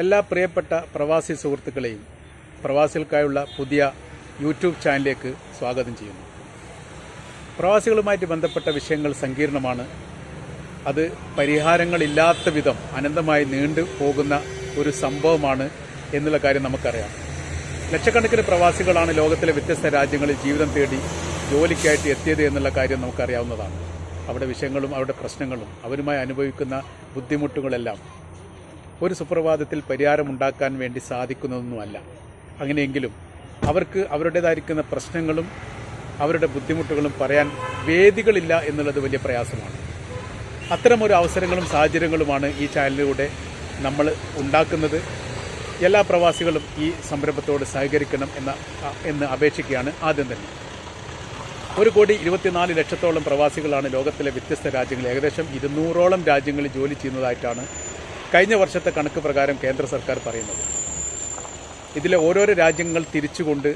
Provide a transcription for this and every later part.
എല്ലാ പ്രിയപ്പെട്ട പ്രവാസി സുഹൃത്തുക്കളെയും പ്രവാസികൾക്കായുള്ള പുതിയ യൂട്യൂബ് ചാനലിലേക്ക് സ്വാഗതം ചെയ്യുന്നു. പ്രവാസികളുമായിട്ട് ബന്ധപ്പെട്ട വിഷയങ്ങൾ സങ്കീർണമാണ്. അത് പരിഹാരങ്ങളില്ലാത്ത വിധം അനന്തമായി നീണ്ടു പോകുന്ന ഒരു സംഭവമാണ് എന്നുള്ള കാര്യം നമുക്കറിയാം. ലക്ഷക്കണക്കിന് പ്രവാസികളാണ് ലോകത്തിലെ വ്യത്യസ്ത രാജ്യങ്ങളിൽ ജീവിതം തേടി ജോലിക്കായിട്ട് എത്തിയത് എന്നുള്ള കാര്യം നമുക്കറിയാവുന്നതാണ്. അവിടെ വിഷയങ്ങളും അവരുടെ പ്രശ്നങ്ങളും അവരുമായി അനുഭവിക്കുന്ന ബുദ്ധിമുട്ടുകളെല്ലാം ഒരു സുപ്രഭാതത്തിൽ പരിഹാരമുണ്ടാക്കാൻ വേണ്ടി സാധിക്കുന്നതൊന്നുമല്ല. അങ്ങനെയെങ്കിലും അവർക്ക് അവരുടേതായിരിക്കുന്ന പ്രശ്നങ്ങളും അവരുടെ ബുദ്ധിമുട്ടുകളും പറയാൻ വേദികളില്ല എന്നുള്ളത് വലിയ പ്രയാസമാണ്. അത്തരമൊരു അവസരങ്ങളും സാഹചര്യങ്ങളുമാണ് ഈ ചാനലിലൂടെ നമ്മൾ ഉണ്ടാക്കുന്നത്. എല്ലാ പ്രവാസികളും ഈ സംരംഭത്തോട് സഹകരിക്കണം എന്ന എന്ന് അപേക്ഷിക്കുകയാണ് ആദ്യം തന്നെ. ഒരു കോടി ഇരുപത്തിനാല് ലക്ഷത്തോളം പ്രവാസികളാണ് ലോകത്തിലെ വ്യത്യസ്ത രാജ്യങ്ങളിൽ. ഏകദേശം ഇരുന്നൂറോളം രാജ്യങ്ങളിൽ ജോലി ചെയ്യുന്നതായിട്ടാണ് കഴിഞ്ഞ വർഷത്തെ കണക്ക് പ്രകാരം കേന്ദ്ര സർക്കാർ പറയുന്നത്. ഇതിലെ ഓരോരോ രാജ്യങ്ങൾ തിരിച്ചുകൊണ്ട്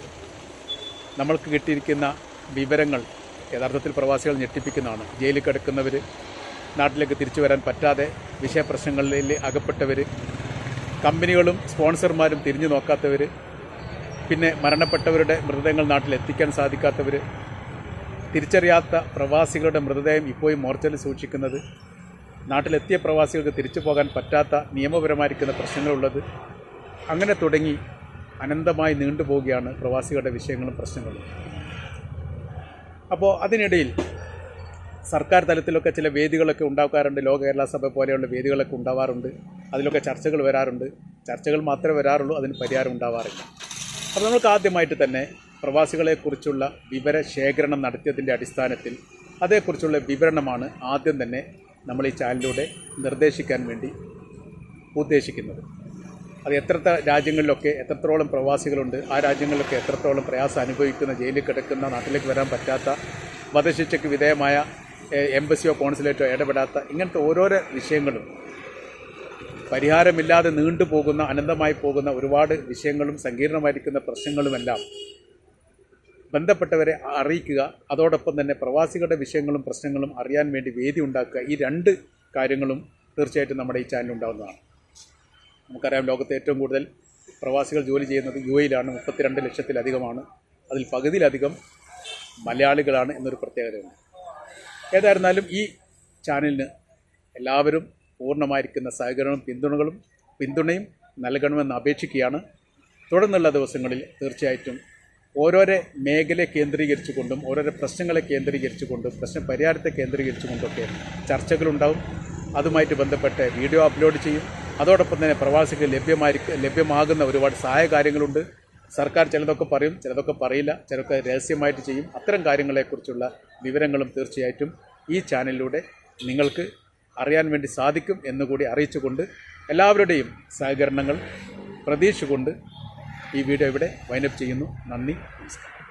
നമ്മൾക്ക് കിട്ടിയിരിക്കുന്ന വിവരങ്ങൾ യഥാർത്ഥത്തിൽ പ്രവാസികൾ ഞെട്ടിപ്പിക്കുന്നതാണ്. ജയിലിൽ കിടക്കുന്നവർ നാട്ടിലേക്ക് തിരിച്ചു വരാൻ പറ്റാതെ വിഷയപ്രശ്നങ്ങളിൽ അകപ്പെട്ടവർ കമ്പനികളും സ്പോൺസർമാരും തിരിഞ്ഞു നോക്കാത്തവർ പിന്നെ മരണപ്പെട്ടവരുടെ മൃതദേഹങ്ങൾ നാട്ടിൽ എത്തിക്കാൻ സാധിക്കാത്തവർ തിരിച്ചറിയാത്ത പ്രവാസികളുടെ മൃതദേഹം ഇപ്പോഴും മോർച്ചറിൽ സൂക്ഷിക്കുന്നത് നാട്ടിലെത്തിയ പ്രവാസികൾക്ക് തിരിച്ചു പോകാൻ പറ്റാത്ത നിയമപരമായിരിക്കുന്ന പ്രശ്നങ്ങളുള്ളത് അങ്ങനെ തുടങ്ങി അനന്തമായി നീണ്ടുപോവുകയാണ് പ്രവാസികളുടെ വിഷയങ്ങളും പ്രശ്നങ്ങളും. അപ്പോൾ അതിനിടയിൽ സർക്കാർ തലത്തിലൊക്കെ ചില വേദികളൊക്കെ ഉണ്ടാക്കാറുണ്ട്. ലോക കേരള സഭ പോലെയുള്ള വേദികളൊക്കെ ഉണ്ടാവാറുണ്ട്. അതിലൊക്കെ ചർച്ചകൾ വരാറുണ്ട്. ചർച്ചകൾ മാത്രമേ വരാറുള്ളൂ അതിന് പരിഹാരം ഉണ്ടാവാറില്ല. അപ്പോൾ നമുക്ക് ആദ്യമായിട്ട് തന്നെ പ്രവാസികളെക്കുറിച്ചുള്ള വിവര ശേഖരണം നടത്തിയതിന്റെ അടിസ്ഥാനത്തിൽ അതേക്കുറിച്ചുള്ള വിവരണമാണ് ആദ്യം തന്നെ നമ്മൾ ഈ ചാനലിലൂടെ നിർദ്ദേശിക്കാൻ വേണ്ടി ഉദ്ദേശിക്കുന്നത്. അത് എത്ര രാജ്യങ്ങളിലൊക്കെ എത്രത്തോളം പ്രവാസികളുണ്ട് ആ രാജ്യങ്ങളിലൊക്കെ എത്രത്തോളം പ്രയാസം അനുഭവിക്കുന്ന ജയിലിൽ കിടക്കുന്ന നാട്ടിലേക്ക് വരാൻ പറ്റാത്ത വധശിക്ഷയ്ക്ക് വിധേയമായ എംബസിയോ കോൺസുലേറ്റോ ഇടപെടാത്ത ഇങ്ങനത്തെ ഓരോരോ വിഷയങ്ങളും പരിഹാരമില്ലാതെ നീണ്ടുപോകുന്ന അനന്തമായി പോകുന്ന ഒരുപാട് വിഷയങ്ങളും സങ്കീർണമായിരിക്കുന്ന പ്രശ്നങ്ങളുമെല്ലാം ബന്ധപ്പെട്ടവരെ അറിയിക്കുക. അതോടൊപ്പം തന്നെ പ്രവാസികളുടെ വിഷയങ്ങളും പ്രശ്നങ്ങളും അറിയാൻ വേണ്ടി വേദി ഉണ്ടാക്കുക. ഈ രണ്ട് കാര്യങ്ങളും തീർച്ചയായിട്ടും നമ്മുടെ ഈ ചാനലിൽ ഉണ്ടാകുന്നതാണ് നമുക്കറിയാം ലോകത്തെ ഏറ്റവും കൂടുതൽ പ്രവാസികൾ ജോലി ചെയ്യുന്നത് യു എയിലാണ്. മുപ്പത്തിരണ്ട് ലക്ഷത്തിലധികമാണ്. അതിൽ പകുതിയിലധികം മലയാളികളാണ് എന്നൊരു പ്രത്യേകതയുണ്ട്. ഏതായിരുന്നാലും ഈ ചാനലിന് എല്ലാവരും പൂർണമായിരിക്കുന്ന സഹകരണവും പിന്തുണകളും പിന്തുണയും നൽകണമെന്ന് അപേക്ഷിക്കുകയാണ്. തുടർന്നുള്ള ദിവസങ്ങളിൽ തീർച്ചയായിട്ടും ഓരോരോ മേഖലയെ കേന്ദ്രീകരിച്ചുകൊണ്ടും ഓരോരോ പ്രശ്നങ്ങളെ കേന്ദ്രീകരിച്ചുകൊണ്ടും പ്രശ്ന പരിഹാരത്തെ കേന്ദ്രീകരിച്ചുകൊണ്ടൊക്കെ ചർച്ചകളുണ്ടാവും. അതുമായിട്ട് ബന്ധപ്പെട്ട് വീഡിയോ അപ്ലോഡ് ചെയ്യും. അതോടൊപ്പം തന്നെ പ്രവാസികൾ ലഭ്യമായി ലഭ്യമാകുന്ന ഒരുപാട് സഹായ കാര്യങ്ങളുണ്ട്. സർക്കാർ ചിലതൊക്കെ പറയും ചിലതൊക്കെ പറയില്ല. ചിലതൊക്കെ രഹസ്യമായിട്ട് ചെയ്യും. അത്തരം കാര്യങ്ങളെക്കുറിച്ചുള്ള വിവരങ്ങളും തീർച്ചയായിട്ടും ഈ ചാനലിലൂടെ നിങ്ങൾക്ക് അറിയാൻ വേണ്ടി സാധിക്കും എന്നുകൂടി അറിയിച്ചുകൊണ്ട് എല്ലാവരുടെയും സഹകരണങ്ങൾ പ്രതീക്ഷിച്ചുകൊണ്ട് ഈ വീഡിയോ ഇവിടെ വൈൻഡപ്പ് ചെയ്യുന്നു. നന്ദി. നമസ്കാരം